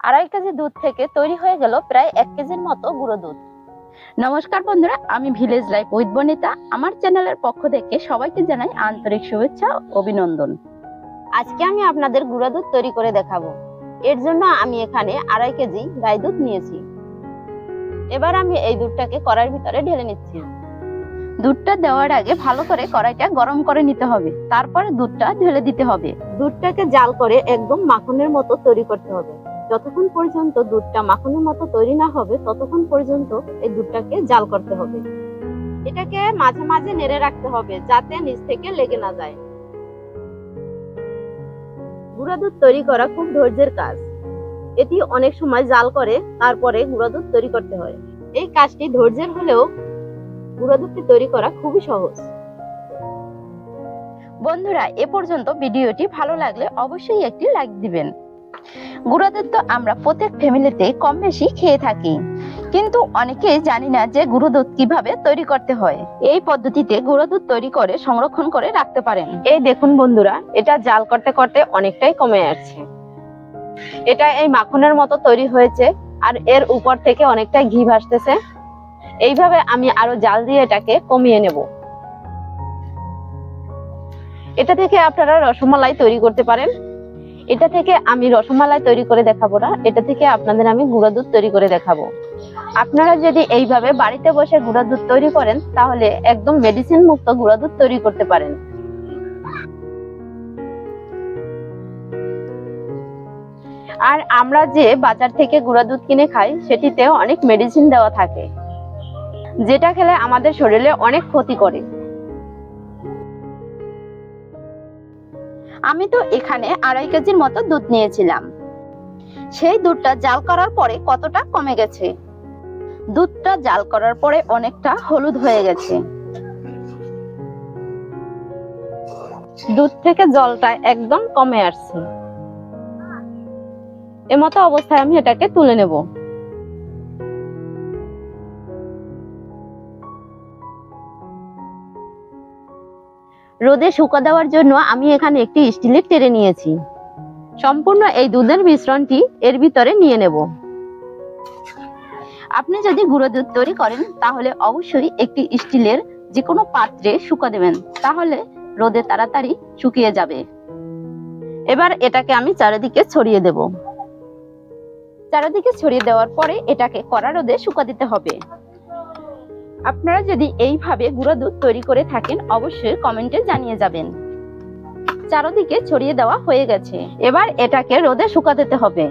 আড়াই কেজি দুধ থেকে তৈরি হয়ে গেল প্রায় এক কেজির মতো গুঁড়ো দুধ। নমস্কার বন্ধুরা, আমি ভিলেজ লাইফ উইথ বনিতা। আমার চ্যানেলের পক্ষ থেকে সবাইকে জানাই আন্তরিক শুভেচ্ছা, অভিনন্দন। আজকে আমি আপনাদের গুঁড়ো দুধ তৈরি করে দেখাবো। এর জন্য আমি এখানে আড়াই কেজি গাই দুধ নিয়েছি। এবার আমি এই দুধটাকে কড়াইয়ের ভিতরে ঢেলে নিচ্ছি। দুধটা দেওয়ার আগে ভালো করে কড়াইটা গরম করে নিতে হবে। তারপরে দুধটা ঢেলে দিতে হবে। দুধটাকে জাল করে একদম মাখনের মতো তৈরি করতে হবে। যতক্ষণ পর্যন্ত দুধটা মাখনের মতো তৈরি না হবে, ততক্ষণ পর্যন্ত এই দুধটাকে জাল করতে হবে। এটাকে মাঝে মাঝে নেড়ে রাখতে হবে যাতে নিচ থেকে লেগে না যায়। গুঁড়া দুধ তৈরি করা খুব ধৈর্যের কাজ। এটি অনেক সময় জাল করে, তারপরে গুঁড়া দুধ তৈরি করতে হয়। এই কাজটি ধৈর্যের হলেও গুঁড়া দুধটি তৈরি করা খুবই সহজ। বন্ধুরা, এ পর্যন্ত ভিডিওটি ভালো লাগলে অবশ্যই একটি লাইক দিবেন। গুঁড়া দুধ তো আমরা প্রত্যেক ফ্যামিলিতে কম বেশি খেয়ে থাকি। কিন্তু অনেকেই জানি না যে গুঁড়ো দুধ কীভাবে তৈরি করতে হয়। এই পদ্ধতিতে গুঁড়ো দুধ তৈরি করে, সংরক্ষণ করে রাখতে পারেন। এই দেখুন বন্ধুরা, এটা জাল করতে করতে অনেকটাই কমে আসছে। এটা এই মাখনের মতো তৈরি হয়েছে আর এর উপর থেকে অনেকটা ঘি ভাসতেছে। এইভাবে আমি আরও জাল দিয়ে এটাকে কমিয়ে নেব। এটা থেকে আপনারা রসমালাই তৈরি করতে পারেন। এটা থেকে আমি রসমালাই তৈরি করে দেখাবো না। এটা থেকে আপনাদের আমি গুঁড়া দুধ তৈরি করে দেখাবো। আপনারা যদি এইভাবে বাড়িতে বসে গুঁড়া দুধ তৈরি করেন, তাহলে একদম মেডিসিন মুক্ত গুঁড়া দুধ তৈরি করতে পারেন। আর আমরা যে বাজার থেকে গুঁড়া দুধ কিনে খাই সেটিতে অনেক মেডিসিন দেওয়া থাকে। যেটা খেলে আমাদের শরীরে অনেক ক্ষতি করে। আমি তো এখানে আড়াই কেজির মতো দুধ নিয়েছিলাম। সেই দুধটা জাল করার পরে কতটা কমে গেছে? দুধটা জাল করার পরে অনেকটা হলুদ হয়ে গেছে। দুধ থেকে জলটা একদম কমে আসছে। এমতো অবস্থায় আমি এটাকে তুলে নেব। রোদে শুকা দেওয়ার জন্য আমি এখানে একটি স্টিলের টেরে নিয়েছি। সম্পূর্ণ এই দুধের মিশ্রণটি এর ভিতরে নিয়ে নেব। আপনি যদি গুঁড়ো দুধ তৈরি করেন, তাহলে অবশ্যই একটি স্টিলের যে কোনো পাত্রে শুকা দেবেন, তাহলে রোদে তাড়াতাড়ি শুকিয়ে যাবে। এবার এটাকে আমি চারিদিকে ছড়িয়ে দেব। চারিদিকে ছড়িয়ে দেওয়ার পরে এটাকে কড়া রোদে শুকা দিতে হবে। আপনারা যদি এইভাবে গুঁড়ো দুধ তৈরি করে থাকেন, অবশ্যই কমেন্টে জানিয়ে যাবেন। চারোদিকে ছড়িয়ে দেওয়া হয়ে গেছে। এবার এটাকে রোদে শুকা দিতে হবে।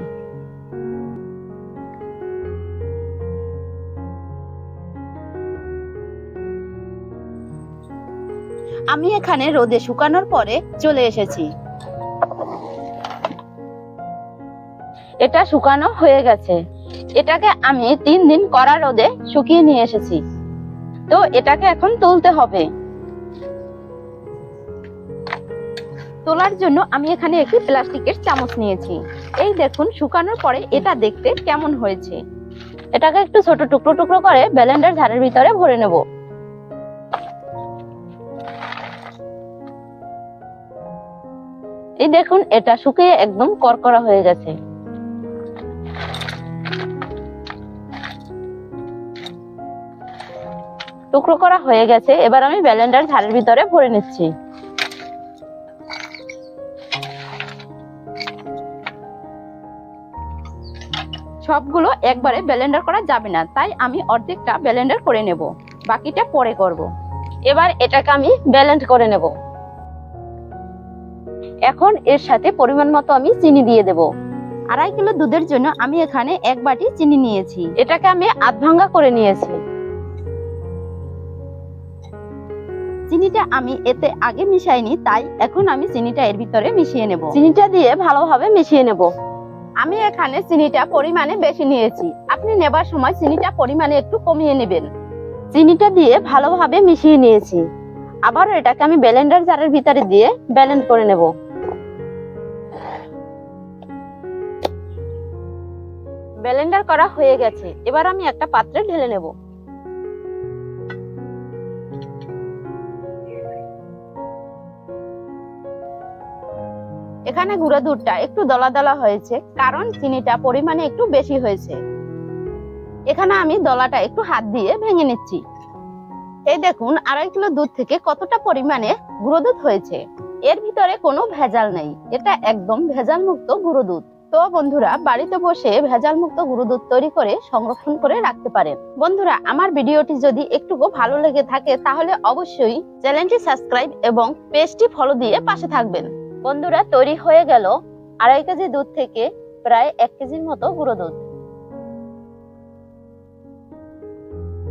আমি এখানে রোদে শুকানোর পরে চলে এসেছি। এটা শুকানো হয়ে গেছে। এটাকে আমি তিন দিন কড়া রোদে শুকিয়ে নিয়ে এসেছি। তো এটাকে এখন তুলতে হবে। তোলার জন্য আমি এখানে একটি প্লাস্টিকের চামচ নিয়েছি। এই দেখুন, শুকানোর পরে এটা দেখতে কেমন হয়েছে। এটাকে একটু ছোট টুকরো টুকরো করে ব্যালেন্ডার ঝাড়ের ভিতরে ভরে নেব। এই দেখুন, এটা শুকিয়ে একদম করকরা হয়ে গেছে। টুকরো করা হয়ে গেছে, এবার আমি ব্যালেন্ডার ঝাড়ের ভিতরে ভরে নিচ্ছি। সবগুলো একবারে ব্যালেন্ডার করা যাবে না, তাই আমি অর্ধেকটা ব্যালেন্ডার করে নেব, বাকিটা পরে করব। এবার এটাকে আমি ব্যালেন্ড করে নেব। এখন এর সাথে পরিমাণ মতো আমি চিনি দিয়ে দেব। আড়াই কিলো দুধের জন্য আমি এখানে এক বাটি চিনি নিয়েছি। এটাকে আমি আধ ভাঙ্গা করে নিয়েছি। চিনিটা আমি এতে আগে মিশাইনি, তাই এখন আমি চিনিটা এর ভিতরে মিশিয়ে নেব। চিনিটা দিয়ে ভালোভাবে মিশিয়ে নেব। আমি এখানে চিনিটা পরিমাণে বেশি নিয়েছি। আপনি নেবার সময় চিনিটা পরিমাণে একটু কমিয়ে নেবেন। চিনিটা দিয়ে ভালোভাবে মিশিয়ে নিয়েছি। আবার এটাকে আমি ব্যালেন্ডার জারের ভিতরে দিয়ে ব্যালেন্ড করে নেব। ব্যালেন্ডার করা হয়ে গেছে। এবার আমি একটা পাত্রে ঢেলে নেব। এখানে গুঁড়ো দুধটা একটু দলা দলা হয়েছে, কারণ চিনিটা পরিমাণে একটু বেশি হয়েছে। এখানে আমি দলাটা একটু হাত দিয়ে ভেঙে নিচ্ছি। এই দেখুন, আড়াই কিলো দুধ থেকে কতটা পরিমাণে গুঁড়ো দুধ হয়েছে। এর ভিতরে কোনো ভেজাল নেই, এটা একদম ভেজাল মুক্ত গুঁড়ো দুধ তো বন্ধুরা, বাড়িতে বসে ভেজাল মুক্ত গুঁড়ো দুধ তৈরি করে সংরক্ষণ করে রাখতে পারেন। বন্ধুরা, আমার ভিডিওটি যদি একটুকু ভালো লেগে থাকে, তাহলে অবশ্যই চ্যানেলটি সাবস্ক্রাইব এবং পেজটি ফলো দিয়ে পাশে থাকবেন। বন্ধুরা তৈরি হয়ে গেল আড়াই কেজি দুধ থেকে প্রায় এক কেজির মতো গুঁড়ো দুধ।